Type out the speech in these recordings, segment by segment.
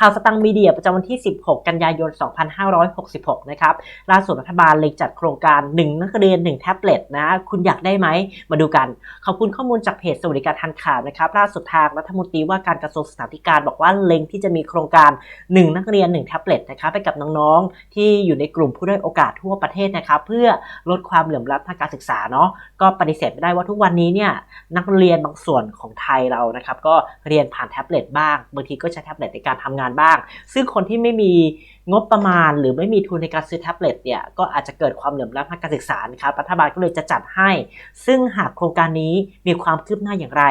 ข่าวสตังมีเดียประจำวันที่ 16 กันยายน 2566 นะครับล่าสุดรัฐบาลเลยจัดโครงการ 1 นักเรียน 1 แท็บเล็ตนะ คุณอยากได้ไหม มาดูกัน ขอบคุณข้อมูลจากเพจสวัสดิการทันข่าวนะครับ ล่าสุดทางรัฐมนตรีว่าการกระทรวงศึกษาธิการบอกว่าเล็งที่จะมีโครงการ 1 นักเรียน 1 แท็บเล็ตนะครับไปกับน้องๆ ที่อยู่ในกลุ่มผู้ด้อยโอกาสทั่วประเทศนะครับเพื่อลดความเหลื่อมล้ำทางการศึกษาเนาะ ก็ปฏิเสธไม่ได้ว่าทุกวันนี้เนี่ยนักเรียนบางส่วนของไทยเรานะครับก็เรียนผ่านแท็บเล็ตบ้าง บางทีก็ใช้แท็บเล็ตในการทำงานบ้าง ซึ่งคนที่ไม่มีงบประมาณหรือไม่มีทุนในการซื้อแท็บเล็ตเนี่ยก็อาจจะเกิดความเหลื่อมล้ำทางการศึกษาครับรัฐบาลก็เลยจะจัดให้ ซึ่งหากโครงการนี้มีความคืบหน้าอย่างไร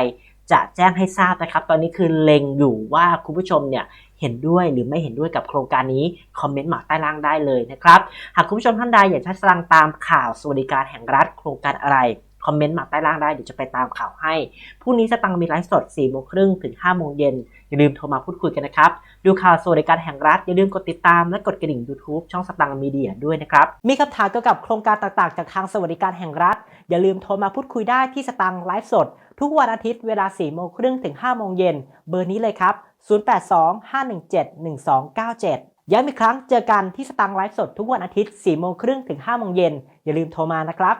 จะแจ้งให้ทราบนะครับ ตอนนี้คือเล็งอยู่ว่าคุณผู้ชมเนี่ยเห็นด้วยหรือไม่เห็นด้วยกับโครงการนี้ คอมเมนต์มาใต้ล่างได้เลยนะครับ หากคุณผู้ชมท่านใดอยากจะสรังตามข่าวสวัสดิการแห่งรัฐโครงการอะไร คอมเมนต์มาใต้ล่างได้เดี๋ยวจะไปตามข่าวให้พรุ่งนี้สตังมีไลฟ์สด4โมงครึ่งถึง5โมงเย็นอย่าลืมโทรมาพูดคุยกันนะครับ ดูข่าวสวัสดิการแห่งรัฐ อย่าลืมกดติดตามและกดกระดิ่ง YouTube ช่องสตังมีเดียด้วยนะครับ มีคำถามเกี่ยวกับโครงการต่างๆ จากทางสวัสดิการแห่งรัฐ อย่าลืมโทรมาพูดคุยได้ที่สตังไลฟ์สด ทุกวันอาทิตย์เวลา4โมงครึ่งถึง5โมงเย็นเบอร์นี้เลยครับ 0825171297ย้ำอีกครั้งเจอกันที่สตังไลฟ์สดทุกวันอาทิตย์4โมงครึ่งถึง5โมงเย็นอย่าลืมโทรมานะครับ